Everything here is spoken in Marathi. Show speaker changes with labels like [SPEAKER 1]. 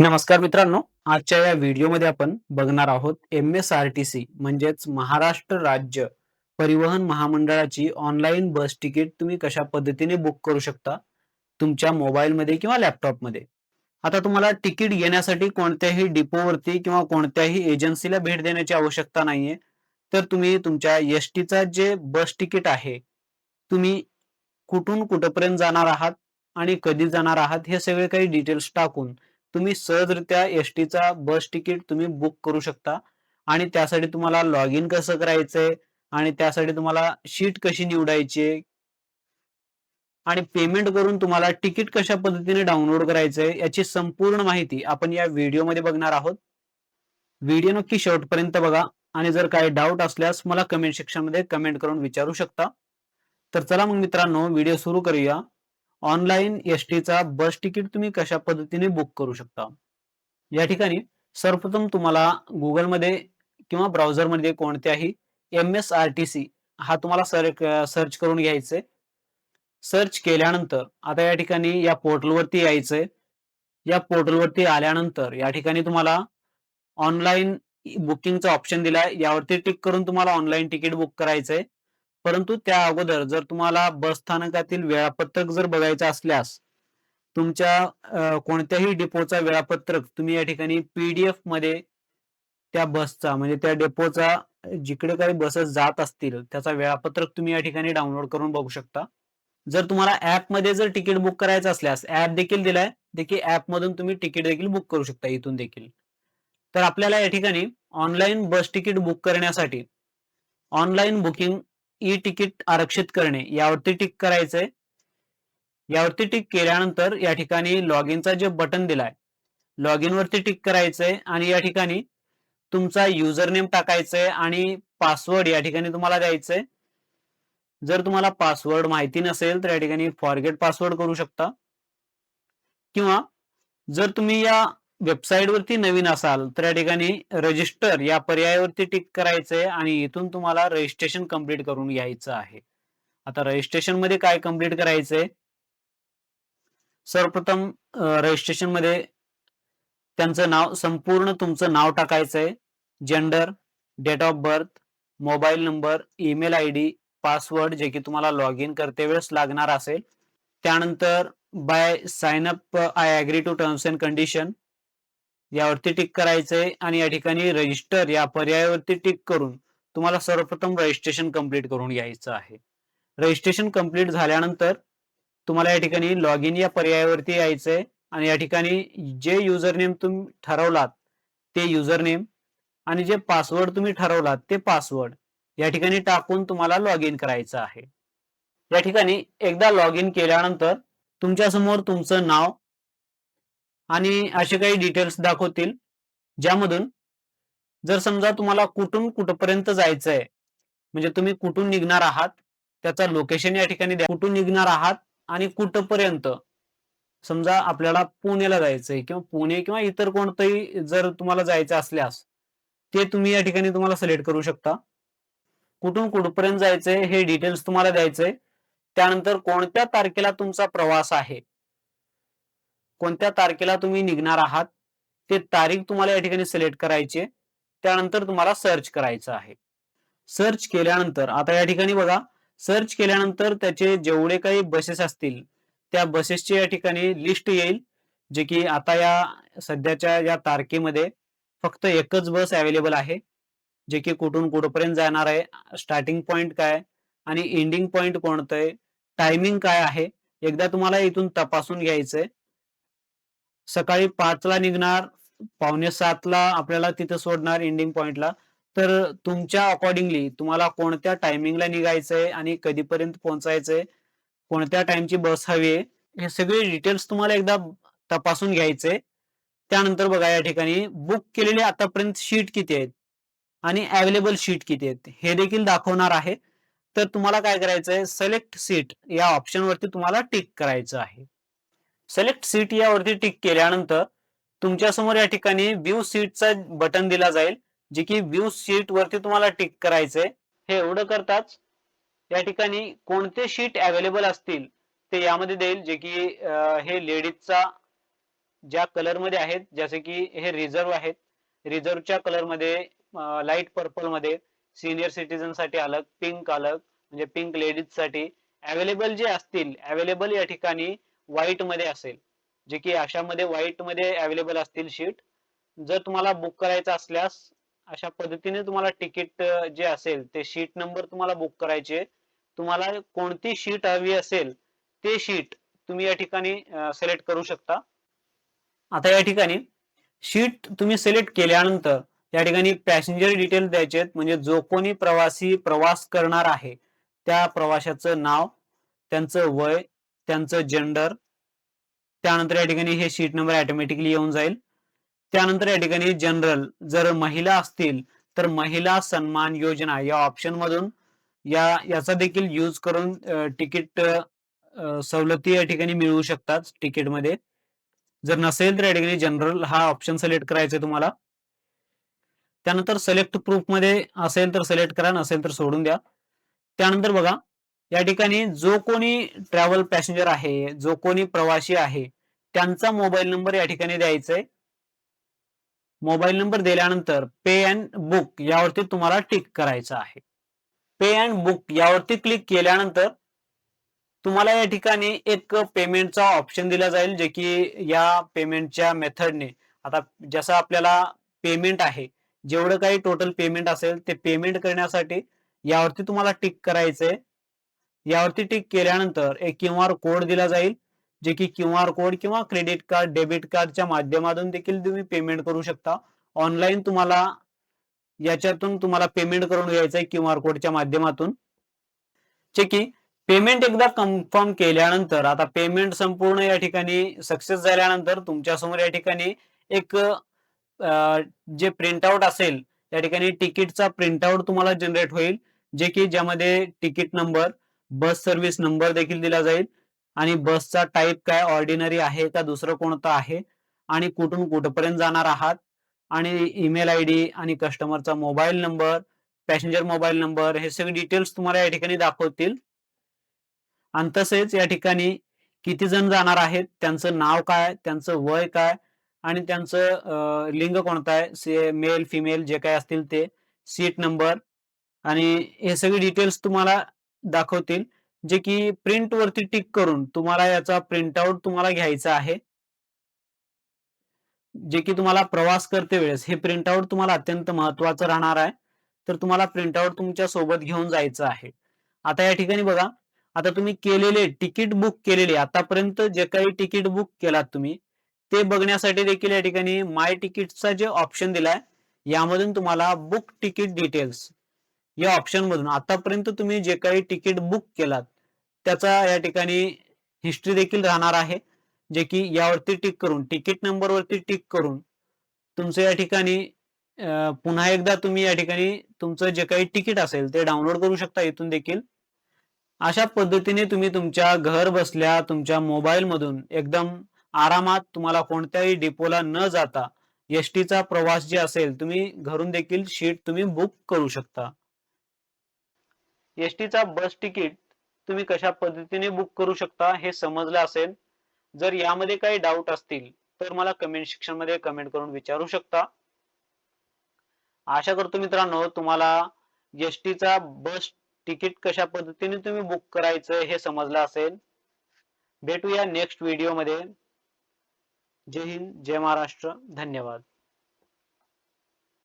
[SPEAKER 1] नमस्कार मित्रांनो आजच्या या व्हिडिओमध्ये आपण बघणार आहोत M S R T C म्हणजेच महाराष्ट्र राज्य परिवहन महामंडळाची ऑनलाईन बस तिकीट तुम्ही कशा पद्धतीने बुक करू शकता? तुमच्या मोबाईलमध्ये किंवा लॅपटॉपमध्ये आता तुम्हाला तिकीट घेण्यासाठी कोणत्याही डिपोवरती किंवा कोणत्याही एजन्सीला भेट देण्याची आवश्यकता नाहीये. तर तुम्ही तुमच्या एस टीचा जे बस तिकीट आहे तुम्ही कुठून कुठपर्यंत जाणार आहात आणि कधी जाणार आहात हे सगळे काही डिटेल्स टाकून तुम्ही सहजरित्या एस टीचा बस तिकीट तुम्ही बुक करू शकता. आणि त्यासाठी तुम्हाला लॉग इन कसं करायचंय? आणि त्यासाठी तुम्हाला शीट कशी निवडायची? आणि पेमेंट करून तुम्हाला तिकीट कशा पद्धतीने डाउनलोड करायचंय याची संपूर्ण माहिती आपण या व्हिडिओमध्ये बघणार आहोत. व्हिडिओ नक्की शेवटपर्यंत बघा. आणि जर काही डाऊट असल्यास मला कमेंट सेक्शनमध्ये कमेंट करून विचारू शकता. तर चला मग मित्रांनो व्हिडिओ सुरू करूया. ऑनलाईन एस टीचा बस तिकीट तुम्ही कशा पद्धतीने बुक करू शकता? या ठिकाणी सर्वप्रथम तुम्हाला गुगलमध्ये किंवा ब्राउझरमध्ये कोणत्याही M S R T C हा तुम्हाला सर सर्च करून घ्यायचंय. सर्च केल्यानंतर आता या ठिकाणी या पोर्टलवरती यायचंय. या पोर्टलवरती आल्यानंतर या ठिकाणी तुम्हाला ऑनलाईन बुकिंगचा ऑप्शन दिलाय. यावरती टिक करून तुम्हाला ऑनलाईन तिकीट बुक करायचंय. परंतु त्या अगोदर जर तुम्हाला बस स्थानकातील वेळापत्रक जर बघायचं असल्यास तुमच्या कोणत्याही डेपोचा वेळापत्रक तुम्ही या ठिकाणी पीडीएफमध्ये त्या बसचा म्हणजे त्या डेपोचा जिकडे काही बसेस जात असतील त्याचा वेळापत्रक तुम्ही या ठिकाणी डाउनलोड करून बघू शकता. जर तुम्हाला ऍपमध्ये जर तिकीट बुक करायचं असल्यास ऍप देखील दिलाय देखील ऍप मधून तुम्ही तिकीट देखील बुक करू शकता इथून देखील. तर आपल्याला या ठिकाणी ऑनलाईन बस तिकीट बुक करण्यासाठी online booking E e ticket आरक्षित करणे यावरती टिक करायचंय. यावरती टिक केल्यानंतर या ठिकाणी लॉग इनचा जे बटन दिलाय लॉग इन वरती टिक करायचंय आणि या ठिकाणी तुमचा युजर नेम टाकायचंय आणि पासवर्ड या ठिकाणी तुम्हाला द्यायचंय. जर तुम्हाला पासवर्ड माहिती नसेल तर या ठिकाणी फॉरगेट पासवर्ड करू शकता. किंवा जर तुम्ही या वेबसाईट वरती नवीन असाल तर या ठिकाणी रजिस्टर या पर्यायावरती टिक करायचंय आणि इथून तुम्हाला रजिस्ट्रेशन कंप्लीट करून घ्यायचं आहे. आता रजिस्ट्रेशनमध्ये काय कंप्लीट करायचंय? सर्वप्रथम रजिस्ट्रेशनमध्ये त्यांचं नाव संपूर्ण तुमचं नाव टाकायचंय. Gender date of birth mobile number email I D password जे की तुम्हाला लॉग इन करते वेळेस लागणार असेल. त्यानंतर by sign up I agree to terms and condition यावरती टिक करायचंय आणि या ठिकाणी रजिस्टर या पर्यायावरती टिक करून तुम्हाला सर्वप्रथम रजिस्ट्रेशन कंप्लीट करून घ्यायचं आहे. रजिस्ट्रेशन कंप्लीट झाल्यानंतर तुम्हाला या ठिकाणी लॉग इन या पर्यायावरती यायचंय आणि या ठिकाणी जे युजर नेम तुम्ही ठरवलात ते युजर नेम आणि जे पासवर्ड तुम्ही ठरवलात ते पासवर्ड या ठिकाणी टाकून तुम्हाला लॉग इन करायचं आहे. या ठिकाणी एकदा लॉग इन केल्यानंतर तुमच्यासमोर तुमचं नाव आणि असे काही डिटेल्स दाखवतील ज्यामधून जर समजा तुम्हाला कुठून कुठपर्यंत जायचं आहे म्हणजे तुम्ही कुठून निघणार आहात त्याचा लोकेशन या ठिकाणी द्या. कुठून निघणार आहात आणि कुठपर्यंत? समजा आपल्याला पुण्याला जायचंय किंवा पुणे किंवा इतर कोणतंही जर तुम्हाला जायचं असल्यास ते तुम्ही या ठिकाणी तुम्हाला सिलेक्ट करू शकता. कुठून कुठपर्यंत जायचंय हे डिटेल्स तुम्हाला द्यायचंय. त्यानंतर कोणत्या तारखेला तुमचा प्रवास आहे? कोणत्या तारखेला तुम्ही निघणार आहात? ते तारीख तुम्हाला या ठिकाणी सिलेक्ट करायची त्यानंतर तुम्हाला सर्च करायचं आहे. सर्च केल्यानंतर आता या ठिकाणी बघा. सर्च केल्यानंतर त्याचे जेवढे काही बसेस असतील त्या बसेसचे या ठिकाणी लिस्ट येईल जे की आता या सध्याच्या या तारखेमध्ये फक्त एकच बस अवेलेबल आहे जे की कुठून कुठपर्यंत जाणार आहे स्टार्टिंग पॉइंट काय आणि एंडिंग पॉइंट कोणतं आहे टायमिंग काय आहे एकदा तुम्हाला इथून तपासून घ्यायचंय. सकाळी पाचला निघणार पावणे सातला आपल्याला तिथं सोडणार एंडिंग पॉइंटला तर तुमच्या अकॉर्डिंगली तुम्हाला कोणत्या टायमिंगला निघायचंय आणि कधीपर्यंत पोहोचायचंय कोणत्या टाइमची बस हवी आहे हे सगळे डिटेल्स तुम्हाला एकदा तपासून घ्यायचे त्यानंतर बघा या ठिकाणी बुक केलेले आतापर्यंत शीट किती आहेत आणि अवेलेबल शीट किती आहेत हे देखील दाखवणार आहे. तर तुम्हाला काय करायचंय सिलेक्ट सीट या ऑप्शन वरती तुम्हाला टिक करायचं आहे. सिलेक्ट सीट यावरती टिक केल्यानंतर तुमच्यासमोर या ठिकाणी व्ह्यू सीटचा बटन दिला जाईल जे की व्ह्यू सीट वरती तुम्हाला टिक करायचंय. हे एवढं करताच या ठिकाणी कोणते शीट अवेलेबल असतील ते यामध्ये देईल जे की हे लेडीजचा ज्या कलरमध्ये आहेत जसे की हे रिझर्व आहेत. रिझर्वच्या कलरमध्ये लाइट पर्पलमध्ये सिनियर सिटीजनसाठी अलग पिंक अलग म्हणजे पिंक लेडीजसाठी अवेलेबल जे असतील अवेलेबल या ठिकाणी व्हाईटमध्ये असेल. जे की अशामध्ये व्हाईटमध्ये अवेलेबल असतील शीट जर तुम्हाला बुक करायचं असल्यास अशा पद्धतीने तुम्हाला तिकीट जे असेल ते शीट नंबर तुम्हाला बुक करायचे. तुम्हाला कोणती शीट हवी असेल ते शीट तुम्ही या ठिकाणी सिलेक्ट करू शकता. आता या ठिकाणी शीट तुम्ही सिलेक्ट केल्यानंतर या ठिकाणी पॅसेंजर डिटेल द्यायचे म्हणजे जो कोणी प्रवासी प्रवास करणार आहे त्या प्रवाशाचं नाव त्यांचं वय त्यांचं जेंडर त्यानंतर या ठिकाणी हे शीट नंबर ऑटोमॅटिकली येऊन जाईल. त्यानंतर या ठिकाणी जनरल जर महिला असतील तर महिला सन्मान योजना या ऑप्शन मधून या याचा देखील यूज करून तिकीट सवलती या ठिकाणी मिळवू शकतात तिकीटमध्ये जर नसेल तर या ठिकाणी जनरल हा ऑप्शन सिलेक्ट करायचा तुम्हाला. त्यानंतर सिलेक्ट प्रूफमध्ये असेल तर सिलेक्ट करा नसेल तर सोडून द्या. त्यानंतर बघा या ठिकाणी जो कोणी ट्रॅव्हल पॅसेंजर आहे जो कोणी प्रवासी आहे त्यांचा मोबाईल नंबर या ठिकाणी द्यायचा आहे मोबाईल नंबर दिल्यानंतर पे अँड बुक यावरती तुम्हाला टिक करायचं आहे. पे अँड बुक यावरती क्लिक केल्यानंतर तुम्हाला या ठिकाणी एक पेमेंटचा ऑप्शन दिला जाईल जे की या पेमेंटच्या मेथडने आता जसं आपल्याला पेमेंट आहे जेवढं काही टोटल पेमेंट असेल ते पेमेंट करण्यासाठी यावरती तुम्हाला टिक करायचंय. यावरती टिक केल्यानंतर एक क्यू आर कोड दिला जाईल जे की क्यू आर कोड किंवा क्रेडिट कार्ड डेबिट कार्डच्या माध्यमातून देखील तुम्ही पेमेंट करू शकता. ऑनलाईन तुम्हाला याच्यातून तुम्हाला पेमेंट करून घ्यायचं आहे क्यू आर कोडच्या माध्यमातून. जे की पेमेंट एकदा कन्फर्म केल्यानंतर आता पेमेंट संपूर्ण या ठिकाणी सक्सेस झाल्यानंतर तुमच्यासमोर या ठिकाणी एक जे प्रिंटआउट असेल त्या ठिकाणी तिकीटचा प्रिंटआउट तुम्हाला जनरेट होईल जे की ज्यामध्ये ticket number bus service number देखील दिला जाईल. आणि बसचा टाईप काय ऑर्डिनरी आहे का दुसरं कोणतं आहे? आणि कुठून कुठपर्यंत जाणार आहात? आणि ईमेल आय डी आणि कस्टमरचा mobile number passenger mobile number हे सगळे डिटेल्स तुम्हाला या ठिकाणी दाखवतील. आणि तसेच या ठिकाणी किती जण जाणार आहेत? त्यांचं नाव काय? त्यांचं वय काय? आणि त्यांचं लिंग कोणतं आहे? मेल फिमेल जे काय असतील ते. सीट नंबर आणि हे सगळे डिटेल्स तुम्हाला दाखवतील जे की प्रिंट वरती टिक करून तुम्हाला याचा प्रिंटआउट तुम्हाला घ्यायचा आहे. जे की तुम्हाला प्रवास करते वेळेस हे प्रिंटआउट तुम्हाला अत्यंत महत्वाचं राहणार आहे. तर तुम्हाला प्रिंटआउट तुमच्यासोबत घेऊन जायचं आहे. आता या ठिकाणी बघा आता तुम्ही केलेले तिकीट बुक केलेले आतापर्यंत जे काही तिकीट बुक केलात तुम्ही ते बघण्यासाठी देखील या ठिकाणी माय तिकीटचा जे ऑप्शन दिलाय यामधून तुम्हाला बुक तिकीट डिटेल्स या ऑप्शन मधून. आतापर्यंत तुम्ही जे काही तिकीट बुक केलात त्याचा या ठिकाणी हिस्ट्री देखील राहणार आहे. जे की यावरती टिक करून तिकीट नंबरवरती टिक करून तुमचं या ठिकाणी पुन्हा एकदा तुम्ही या ठिकाणी तुमचं जे काही तिकीट असेल ते डाउनलोड करू शकता इथून देखील. अशा पद्धतीने तुम्ही तुमच्या घर बसल्या तुमच्या मोबाईल मधून एकदम आरामात तुम्हाला कोणत्याही डिपोला न जाता एसटीचा प्रवास जे असेल तुम्ही घरून देखील शीट तुम्ही बुक करू शकता. एसटीचा बस तिकीट तुम्ही कशा पद्धतीने बुक करू शकता हे समजलं असेल. जर यामध्ये काही डाऊट असतील तर मला कमेंट सेक्शनमध्ये कमेंट करून विचारू शकता. आशा करतो मित्रांनो तुम्हाला एसटीचा बस तिकीट कशा पद्धतीने तुम्ही बुक करायचं हे समजलं असेल. भेटूया नेक्स्ट व्हिडिओमध्ये. जय हिंद जय महाराष्ट्र. धन्यवाद.